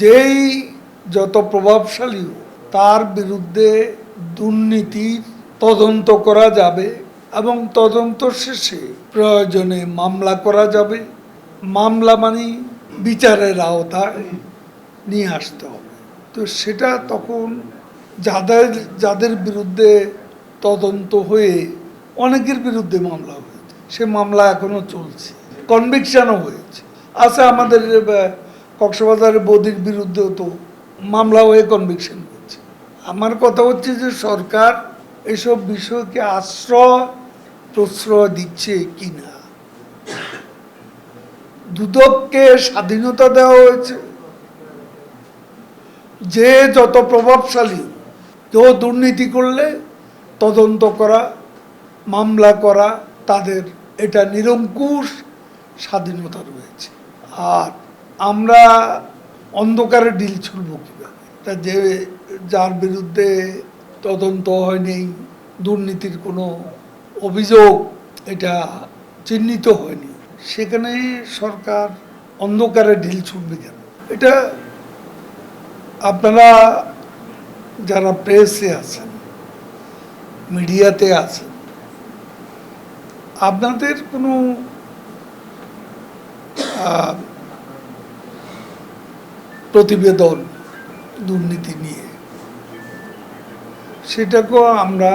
যেই যত প্রভাবশালী তার বিরুদ্ধে দুর্নীতির তদন্ত করা যাবে এবং তদন্ত শেষে প্রয়োজনে মামলা করা যাবে। মামলা মানে বিচারের আওতায় নিয়ে আসতে হবে। তো সেটা তখন যাদের যাদের বিরুদ্ধে তদন্ত হয়ে অনেকের বিরুদ্ধে মামলা হয়েছে। সে মামলা এখনও চলছে, কনভিকশনও হয়েছে। আছে আমাদের কক্সবাজারের বদির বিরুদ্ধেও তো মামলা হয়ে কনভিকশন হয়েছে আমার কথা হচ্ছে যে সরকার এসব বিষয়কে আশ্রয়, প্রশ্রয় দিচ্ছে কি না দুদককে স্বাধীনতা দেওয়া হয়েছে। যে যত প্রভাবশালী কেউ দুর্নীতি করলে তদন্ত করা, মামলা করা, তাদের এটা নিরঙ্কুশ স্বাধীনতা রয়েছে। আর আমরা অন্ধকারে ডিল ছুলব কীভাবে? তা যে, যার বিরুদ্ধে তদন্ত হয়নি, দুর্নীতির কোনো অভিযোগ এটা চিহ্নিত হয়নি, সেখানে সরকার অন্ধকারে ঢিল ছুটবে কেন? এটা আপনারা যারা প্রেসে আছেন, মিডিয়াতে আছেন, আপনাদের কোনো প্রতিবেদন দুর্নীতি নিয়ে। সেটাকেও আমরা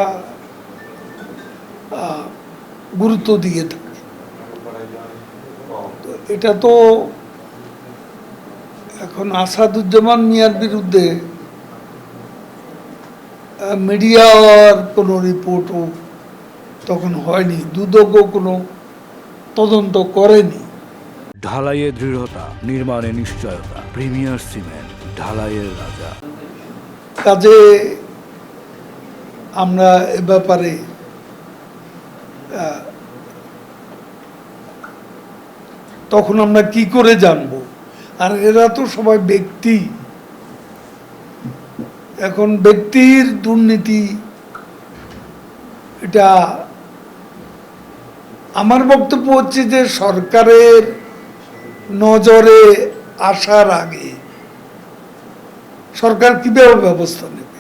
গুরুত্ব দিয়ে থাকি। এটা তো এখন আসাদুজ্জামান মিয়ার বিরুদ্ধে মিডিয়ার কোনো রিপোর্টও তখন হয়নি, দুদকও কোনো তদন্ত করেনি। ঢালাইয়ে দৃঢ়তা, নির্মাণে নিশ্চয়তা। প্রিমিয়ার সিমেন্ট, ঢালাইয়ের রাজা। কাজে আমরা এ ব্যাপারে তখন আমরা কি করে জানব? আর এরা তো সবাই ব্যক্তি। এখন ব্যক্তির দুর্নীতি, এটা আমার বক্তব্য হচ্ছে যে সরকারের নজরে আসার আগে সরকার কীভাবে ব্যবস্থা নেবে?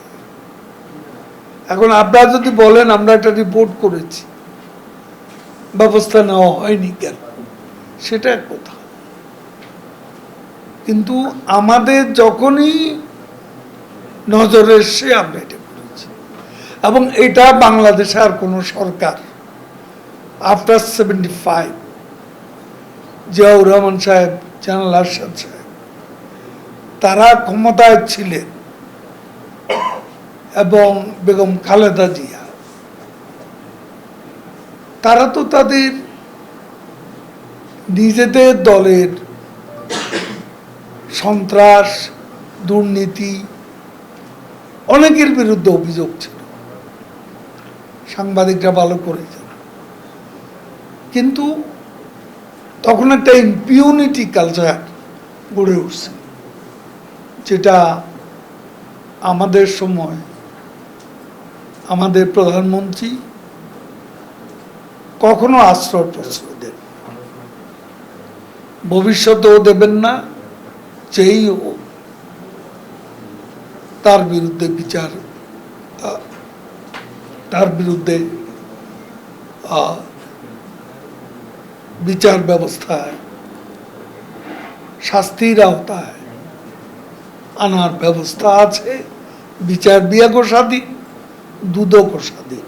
এখন আপনারা যদি বলেন, আমরা একটা রিপোর্ট করেছি, ব্যবস্থা নেওয়া হয়নি কেন? সেটা এক কথা। কিন্তু আমাদের যখনই নজরে এসে আমরা এটা করেছি। এবং এটা বাংলাদেশে আর কোনো সরকার after seventy five Ziaur Rahman সাহেব জানাল আরশাদ সাহেব তারা ক্ষমতায় ছিলেন এবং বেগম খালেদা জিয়া। তারা তো তাদের নিজেদের দলের সন্ত্রাস, দুর্নীতি, অনেকের বিরুদ্ধে অভিযোগ ছিল। সাংবাদিকরা ভালো করেছেন। কিন্তু তখন একটা ইম্পিউনিটি কালচার গড়ে উঠছে, যেটা আমাদের সময় আমাদের প্রধানমন্ত্রী কখনো আশ্রয় প্রশ্রয় দেন ভবিষ্যতেও দেবেন না, যেই তার বিরুদ্ধে বিচার তার বিরুদ্ধে বিচার ব্যবস্থায় শাস্তির আওতায় আনার ব্যবস্থা আছে। বিচার বিয়াগো স্বাধীন দুদকও স্বাধীন